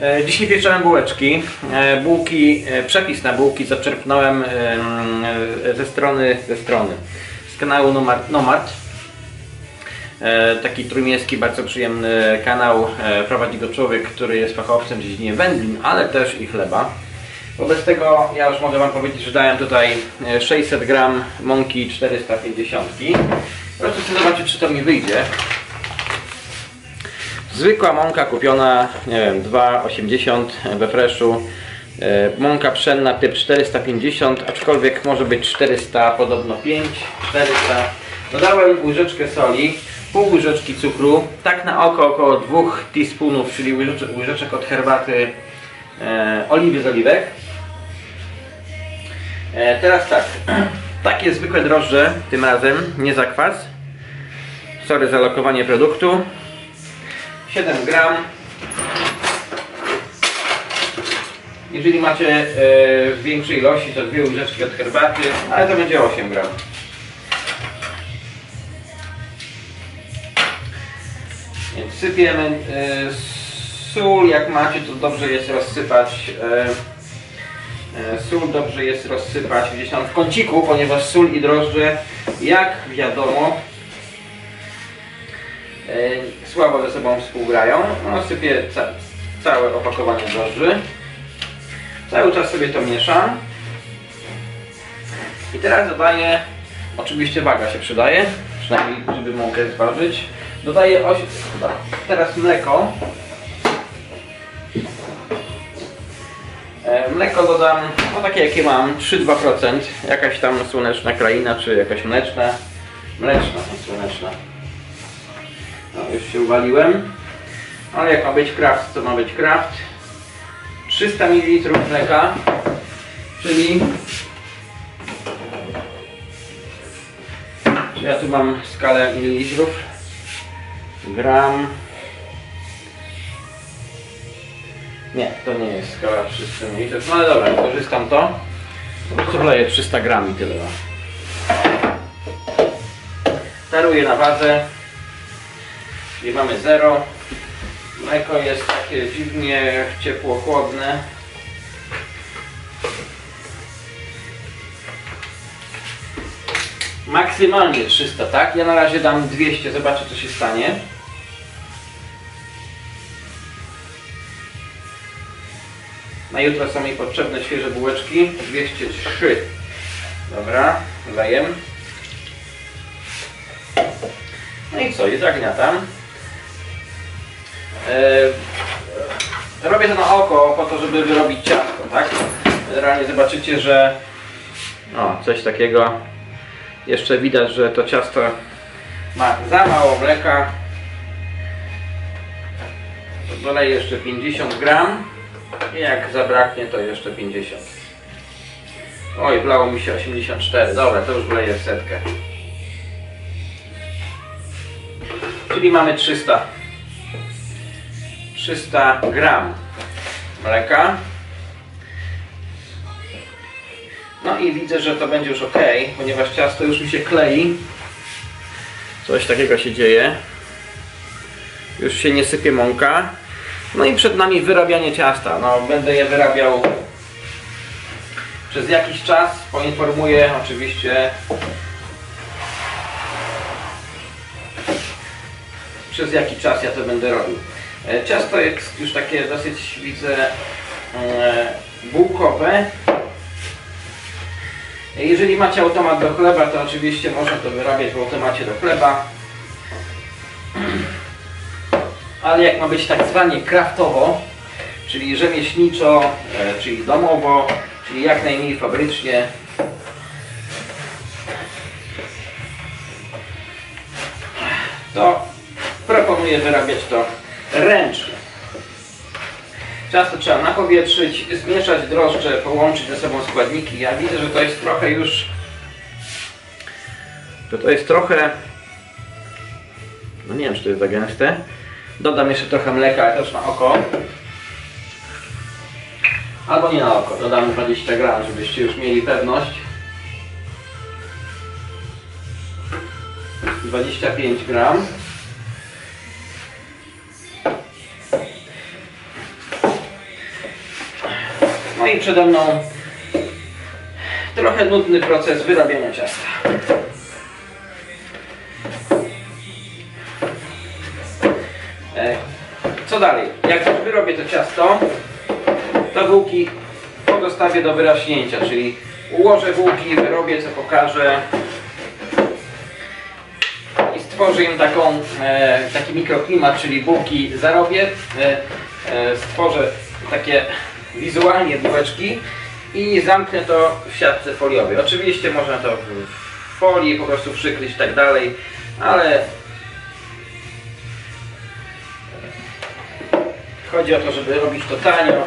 E, Dzisiaj pieczałem bułeczki. E, Bułki, e, przepis na bułki zaczerpnąłem em, ze strony, ze strony, z kanału Nomad. Nomad. Taki trójmiejski, bardzo przyjemny kanał. Prowadzi go człowiek, który jest fachowcem w dziedzinie wędlin, ale też i chleba. Wobec tego ja już mogę Wam powiedzieć, że dałem tutaj e, 600 gram mąki 450. Proszę zobaczyć, czy to mi wyjdzie. Zwykła mąka kupiona, nie wiem, 2,80 we freshu. E, Mąka pszenna typ 450, aczkolwiek może być 400, podobno 5, 400. Dodałem łyżeczkę soli, pół łyżeczki cukru, tak na oko około 2 teaspoonów, czyli łyżeczek, łyżeczek od herbaty e, oliwy z oliwek. E, teraz tak, takie zwykłe drożdże tym razem, nie zakwas. Sorry za lokowanie produktu. 7 gram. Jeżeli macie e, w większej ilości, to dwie łyżeczki od herbaty, ale to będzie 8 gram. Więc sypiemy e, sól, jak macie, to dobrze jest rozsypać. E, sól dobrze jest rozsypać gdzieś tam w kąciku, ponieważ sól i drożdże, jak wiadomo, słabo ze sobą współgrają. No, sypię ca całe opakowanie drożdży. Cały czas sobie to mieszam. I teraz dodaję, oczywiście waga się przydaje, przynajmniej żeby mąkę zważyć. Dodaję oś, teraz mleko. E, Mleko dodam, no takie jakie mam, 3-2%. Jakaś tam słoneczna kraina, czy jakaś mleczna. Mleczna, słoneczna. No, już się uwaliłem. Ale jak ma być kraft, to ma być kraft. 300 ml mleka, czyli czy ja tu mam skalę mililitrów. Gram. Nie, to nie jest skala 300 ml. No ale dobra, wykorzystam to. Prostu wleję 300 gram i tyle. Taruję na wadze. Czyli mamy 0. Mleko jest takie dziwnie ciepło-chłodne. Maksymalnie 300, tak? Ja na razie dam 200, zobaczę co się stanie. Na jutro są mi potrzebne świeże bułeczki. 203. Dobra, lejem. No i co, i zagniatam. E, robię to na oko po to, żeby wyrobić ciastko, tak? Generalnie zobaczycie, że o, coś takiego. Jeszcze widać, że to ciasto ma za mało mleka. Doleję jeszcze 50 gram. I jak zabraknie, to jeszcze 50. Oj, wlało mi się 84. Dobra, to już wleję w setkę. Czyli mamy 300. 300 gram mleka. No i widzę, że to będzie już ok, ponieważ ciasto już mi się klei. Coś takiego się dzieje. Już się nie sypie mąka. No i przed nami wyrabianie ciasta. No, będę je wyrabiał przez jakiś czas. Poinformuję oczywiście przez jaki czas ja to będę robił. E, Ciasto jest już takie dosyć, widzę, e, bułkowe. Jeżeli macie automat do chleba, to oczywiście można to wyrabiać w automacie do chleba. Ale jak ma być tak zwanie kraftowo, czyli rzemieślniczo, e, czyli domowo, czyli jak najmniej fabrycznie, to proponuję wyrabiać to ręcznie. Ciasto trzeba napowietrzyć, zmieszać drożdże, połączyć ze sobą składniki. Ja widzę, że to jest trochę już... Że to jest trochę... No nie wiem, czy to jest za gęste. Dodam jeszcze trochę mleka, ale też na oko. Albo nie na oko, dodam 20 gram, żebyście już mieli pewność. 25 gram. Przede mną trochę nudny proces wyrabiania ciasta. E, Co dalej? Jak wyrobię to ciasto, to bułki pozostawię do wyraśnięcia, czyli ułożę bułki, wyrobię co pokażę i stworzę im taką, e, taki mikroklimat, czyli bułki zarobię, e, stworzę takie wizualnie bułeczki i zamknę to w siatce foliowej. Oczywiście można to w folii po prostu przykryć i tak dalej, ale chodzi o to, żeby robić to tanio.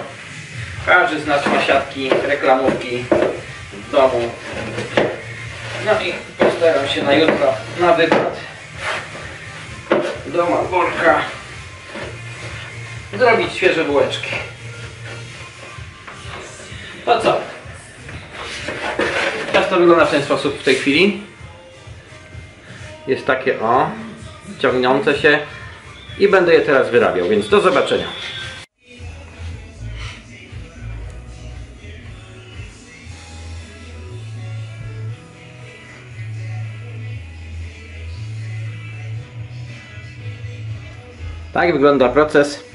Każdy z nas ma siatki, reklamówki w domu. No i postaram się na jutro na wykład do Malborka zrobić świeże bułeczki. To co? Ciasto wygląda w ten sposób w tej chwili. Jest takie o, ciągnące się i będę je teraz wyrabiał, więc do zobaczenia. Tak wygląda proces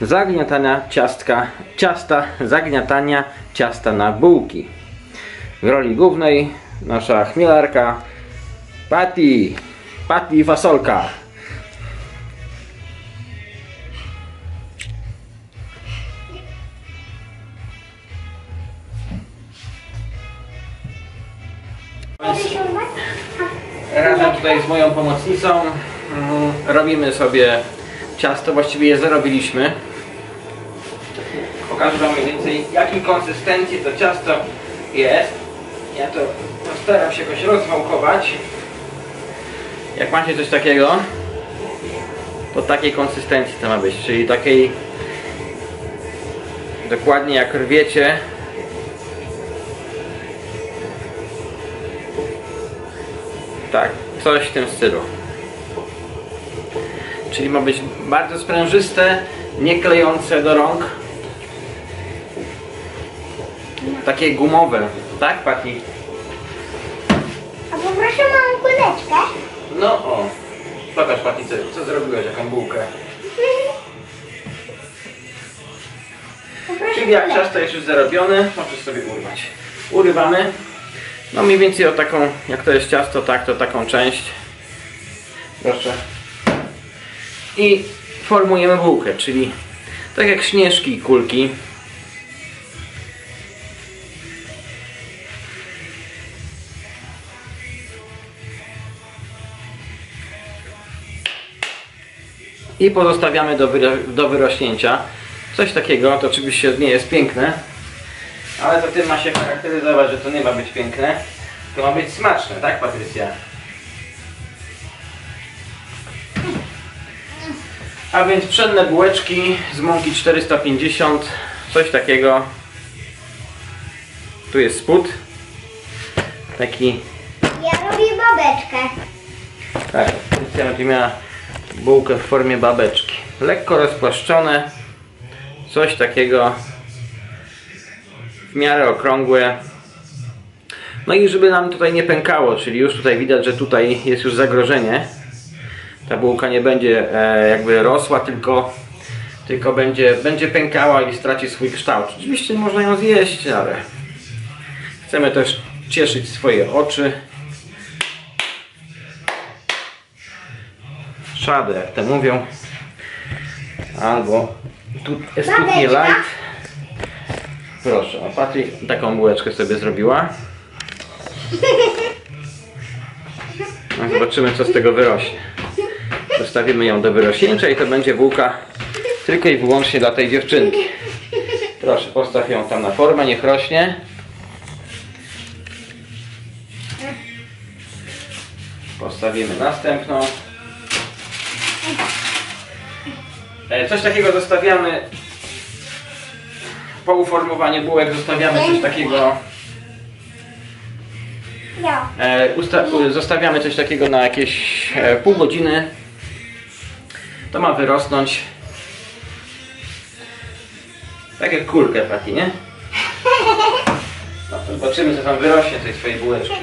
zagniatania ciastka, ciasta, zagniatania ciasta na bułki. W roli głównej nasza chmielarka Patty, Patty Fasolka. Razem tutaj z moją pomocnicą mm, robimy sobie ciasto, właściwie je zarobiliśmy. Pokażę Wam mniej więcej jakiej konsystencji to ciasto jest. Ja to postaram się jakoś rozwałkować. Jak macie coś takiego, to takiej konsystencji to ma być, czyli takiej dokładnie jak rwiecie tak, coś w tym stylu czyli ma być bardzo sprężyste, nie klejące do rąk takie gumowe, tak Pati? A poproszę małą kuleczkę. No o, pokaż Pati co, co zrobiłeś, jaką bułkę Poproszę Czyli jak kuleczkę. ciasto jest już zarobione, możesz sobie urwać. Urywamy. No mniej więcej o taką, jak to jest ciasto, tak, to taką część. Proszę. I formujemy bułkę, czyli tak jak śnieżki i kulki. I pozostawiamy do, wyro- do wyrośnięcia. Coś takiego, to oczywiście nie jest piękne, ale to tym ma się charakteryzować, że to nie ma być piękne, to ma być smaczne, tak Patrycja? A więc pszenne bułeczki z mąki 450, coś takiego. Tu jest spód. Taki, Ja robię babeczkę. tak, Patrycja będzie miała bułkę w formie babeczki. Lekko rozpłaszczone, coś takiego w miarę okrągłe. No i żeby nam tutaj nie pękało, czyli już tutaj widać, że tutaj jest już zagrożenie. Ta bułka nie będzie e, jakby rosła, tylko, tylko będzie, będzie pękała i straci swój kształt. Oczywiście można ją zjeść, ale chcemy też cieszyć swoje oczy. Szadę, jak to mówią. Albo tu jest tu nie Babeczka. light. Proszę, a Patry taką bułeczkę sobie zrobiła. No, zobaczymy co z tego wyrośnie. Zostawimy ją do wyrośnięcia i to będzie bułka tylko i wyłącznie dla tej dziewczynki. Proszę, postaw ją tam na formę, niech rośnie. Postawimy następną. E, Coś takiego zostawiamy po uformowaniu bułek zostawiamy coś takiego. E, zostawiamy coś takiego na jakieś e, pół godziny. To ma wyrosnąć. Tak jak kulkę Pati, nie? Zobaczymy, co tam wyrośnie tej twojej bułeczki.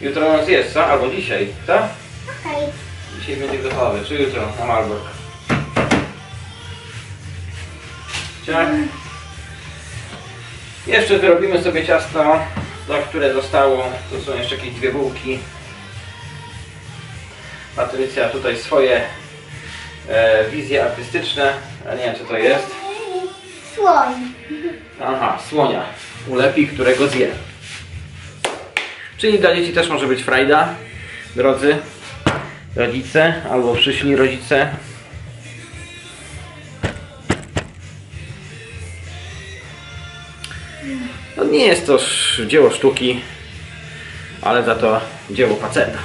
Jutro nas jest, co? Albo dzisiaj, co? Dzisiaj będzie gotowy, czy jutro na Malbork? Jeszcze wyrobimy sobie ciasto, to, które zostało. Tu są jeszcze jakieś dwie bułki. Patrycja tutaj swoje e, wizje artystyczne. A nie wiem co to jest. Słoń. Aha, słonia. Ulepi, którego zje. Czyli dla dzieci też może być frajda, drodzy rodzice albo przyszli rodzice. Nie jest to dzieło sztuki, ale za to dzieło faceta.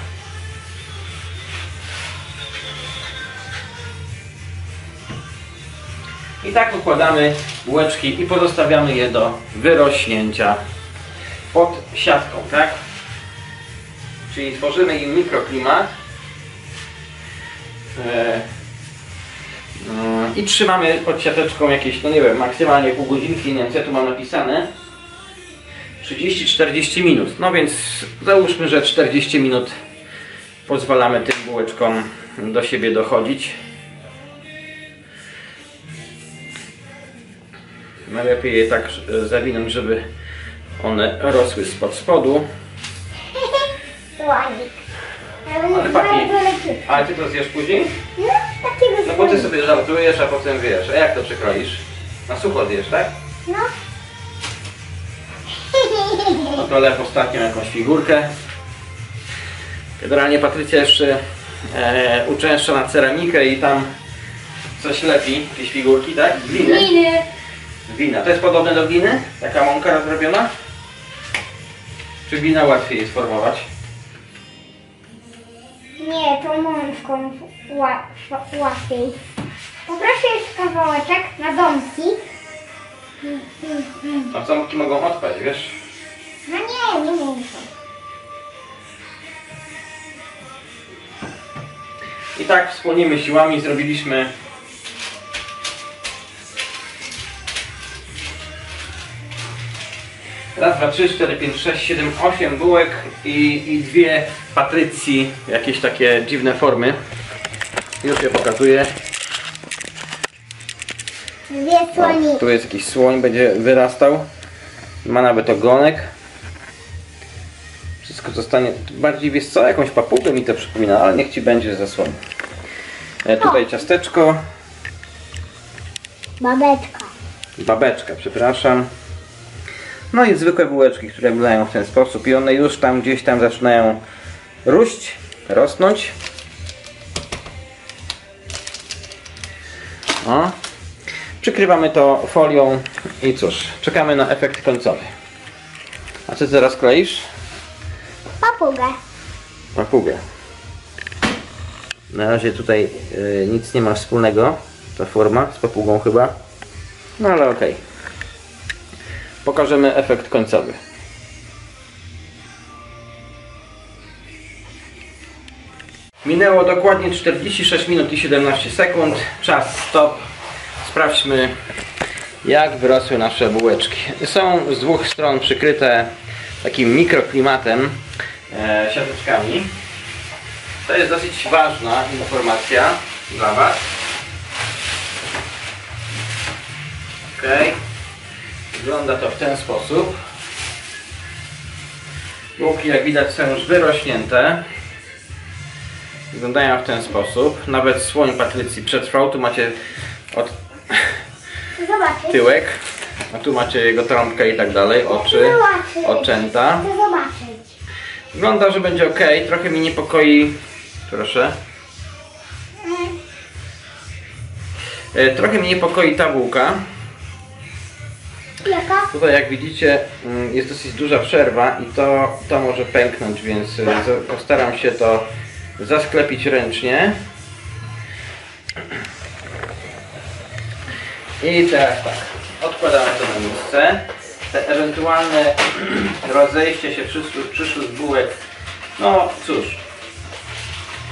I tak układamy bułeczki i pozostawiamy je do wyrośnięcia pod siatką, tak? Czyli tworzymy im mikroklimat e, mm, i trzymamy pod siateczką jakieś, no nie wiem, maksymalnie pół godzinki, nie wiem co ja tu mam napisane 30-40 minut, no więc załóżmy, że 40 minut pozwalamy tym bułeczkom do siebie dochodzić Najlepiej je tak e, zawinąć, żeby one rosły spod spodu. Ale Pati, ale ty to zjesz później? No, takiego No bo ty sobie żartujesz, a potem wiesz. A jak to przekroisz? Na sucho zjesz, tak? No. To lew ostatnią jakąś figurkę. Generalnie Patrycja jeszcze e, uczęszcza na ceramikę i tam coś lepi, jakieś figurki, tak? Gliny. Gliny. To jest podobne do gliny? Taka mąka rozrobiona? Czy glina łatwiej jest formować? Nie, to mączką ła, ła- łatwiej. Poproszę jeszcze kawałeczek na domki. A ząbki mogą odpaść, wiesz? No nie, nie muszę. I tak wspólnymi siłami zrobiliśmy raz, dwa, trzy, cztery, pięć, sześć, siedem, osiem bułek i, i dwie patrycji, jakieś takie dziwne formy. Już je pokazuję. Dwie O, słoniki. tu jest jakiś słoń, będzie wyrastał. Ma nawet ogonek. Wszystko zostanie. Bardziej wiesz co, jakąś papugę mi to przypomina, ale niech ci będzie ze. E, tutaj ciasteczko, Babeczka. babeczka, przepraszam. No i zwykłe bułeczki, które wyglądają w ten sposób i one już tam gdzieś tam zaczynają róść, rosnąć. O. Przykrywamy to folią i cóż, czekamy na efekt końcowy. A co teraz kleisz? Papugę. Papugę. Na razie tutaj y, nic nie ma wspólnego, ta forma z papugą chyba. No ale okej. Pokażemy efekt końcowy. Minęło dokładnie 46 minut i 17 sekund. Czas stop. Sprawdźmy jak wyrosły nasze bułeczki. Są z dwóch stron przykryte takim mikroklimatem, e, siateczkami. To jest dosyć ważna informacja dla Was. Ok. Wygląda to w ten sposób. Bułki jak widać są już wyrośnięte. Wyglądają w ten sposób. Nawet słoń Patrycji przetrwał. Tu macie od Zobaczyć. tyłek. A tu macie jego trąbkę i tak dalej. Oczy, oczęta. Wygląda, że będzie ok. Trochę mi niepokoi. Proszę. E, Trochę mnie niepokoi ta bułka. Jaka? Tutaj jak widzicie mm, jest dosyć duża przerwa i to, to może pęknąć, więc e, postaram się to zasklepić ręcznie. I teraz tak, odkładamy to na miejsce. Te ewentualne rozejście się przyszłych, przyszłych bułek, no cóż,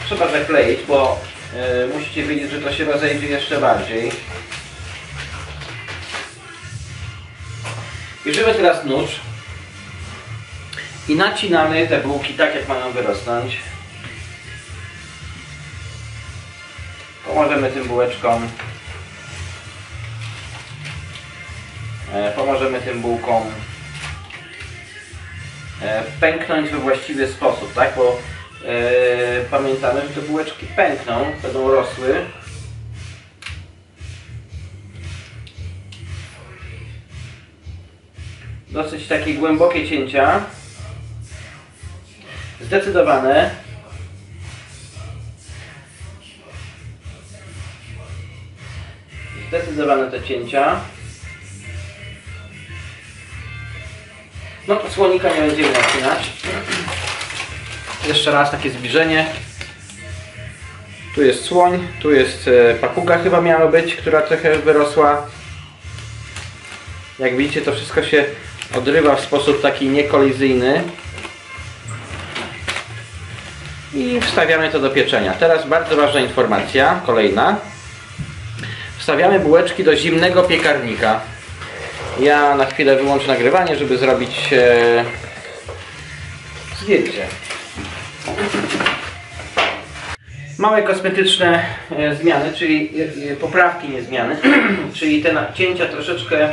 trzeba zakleić, bo e, musicie wiedzieć, że to się rozejdzie jeszcze bardziej. Bierzemy teraz nóż i nacinamy te bułki tak, jak mają wyrosnąć. Pomożemy tym bułeczkom. Pomożemy tym bułkom e, pęknąć we właściwy sposób, tak? Bo e, pamiętamy, że te bułeczki pękną, będą rosły. Dosyć takie głębokie cięcia. Zdecydowane. Zdecydowane te cięcia. No, słonika nie będziemy nacinać. Jeszcze raz takie zbliżenie. Tu jest słoń, tu jest e, papuga chyba miała być, która trochę wyrosła. Jak widzicie, to wszystko się odrywa w sposób taki niekolizyjny. I wstawiamy to do pieczenia. Teraz bardzo ważna informacja, kolejna. Wstawiamy bułeczki do zimnego piekarnika. Ja na chwilę wyłączę nagrywanie, żeby zrobić e, zdjęcie. Małe kosmetyczne e, zmiany, czyli e, e, poprawki, nie zmiany, czyli te nacięcia troszeczkę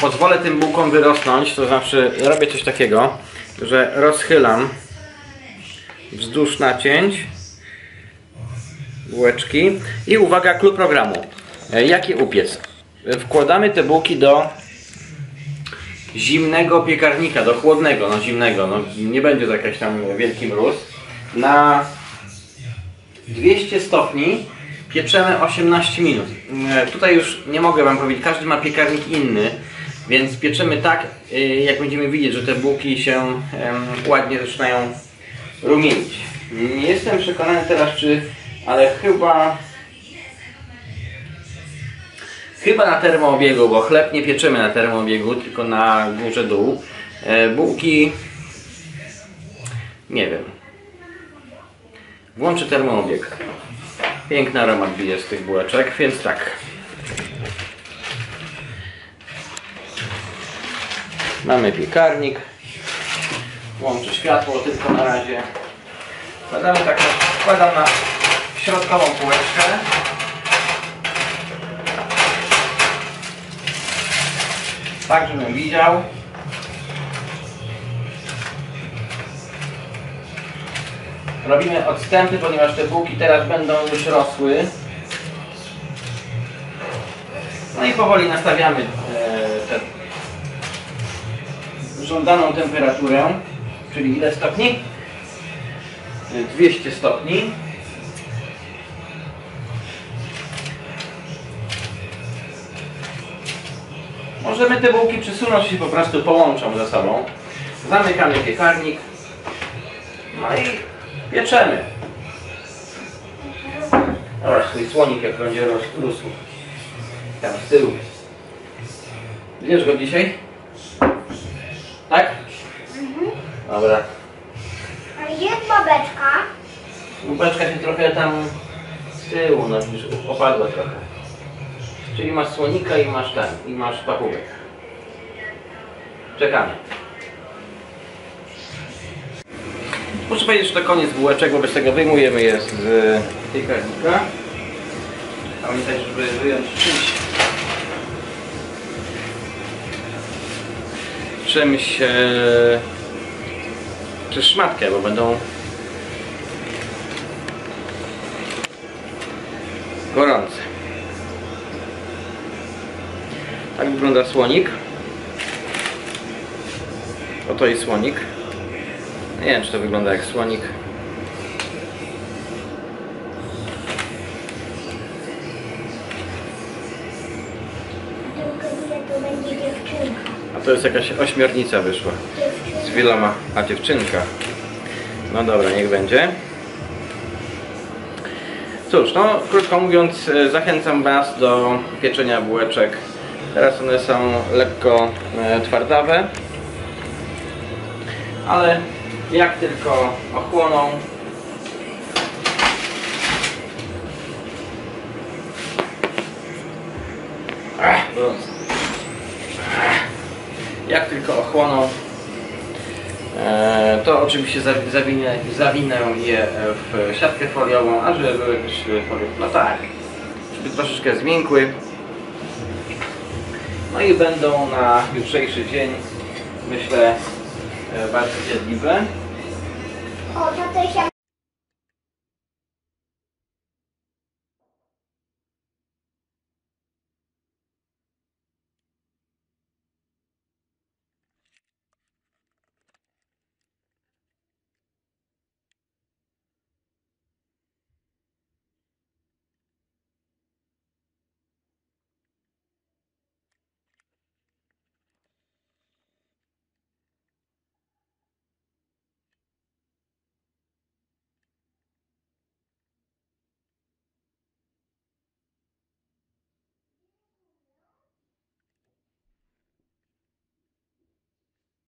pozwolę tym bułkom wyrosnąć, to znaczy robię coś takiego, że rozchylam wzdłuż nacięć bułeczki i uwaga, klucz programu. E, Jaki upiec? Wkładamy te bułki do zimnego piekarnika, do chłodnego, no zimnego, no nie będzie to jakiś tam wielki mróz. Na 200 stopni pieczemy 18 minut. E, Tutaj już nie mogę Wam powiedzieć, każdy ma piekarnik inny, więc pieczemy tak, e, jak będziemy widzieć, że te bułki się ładnie zaczynają rumienić. Nie jestem przekonany teraz, czy, ale chyba chyba na termoobiegu, bo chleb nie pieczymy na termoobiegu, tylko na górze dół. E, bułki nie wiem. Włączę termoobieg. Piękny aromat bije z tych bułeczek, więc tak. Mamy piekarnik. Włączę światło tylko na razie. Wkładamy tak, wkładam na środkową półeczkę. Tak, żebym widział. Robimy odstępy, ponieważ te bułki teraz będą już rosły. No i powoli nastawiamy e, tę żądaną temperaturę, czyli ile stopni? E, 200 stopni. Możemy te bułki przesunąć i po prostu połączą ze sobą. Zamykamy piekarnik. No i pieczemy. Zobacz swój słonik jak będzie rósł. Tam z tyłu. Widzisz go dzisiaj? Tak? Dobra. A jest babeczka. Łupeczka się trochę tam z tyłu, no opadła trochę. Czyli masz słonika i masz ten, i masz papugę. Czekamy. Muszę powiedzieć, że to koniec bułeczek, wobec tego wyjmujemy je z e, piekarnika. Pamiętaj, żeby wyjąć czymś czymś e, czy szmatkę, bo będą gorące. Tak wygląda słonik. Oto jest słonik. Nie wiem, czy to wygląda jak słonik. A to jest jakaś ośmiornica wyszła. Z wieloma. A dziewczynka. No dobra, niech będzie. Cóż, no krótko mówiąc, e, zachęcam Was do pieczenia bułeczek. Teraz one są lekko e, twardawe, ale jak tylko ochłoną. Jak tylko ochłoną, e, to oczywiście za- zawinę, zawinę je w siatkę foliową, a żeby były też folią, no tak, żeby troszeczkę zmiękły. No i będą na jutrzejszy dzień, myślę, e, bardzo zjadliwe. O, tatuś, jak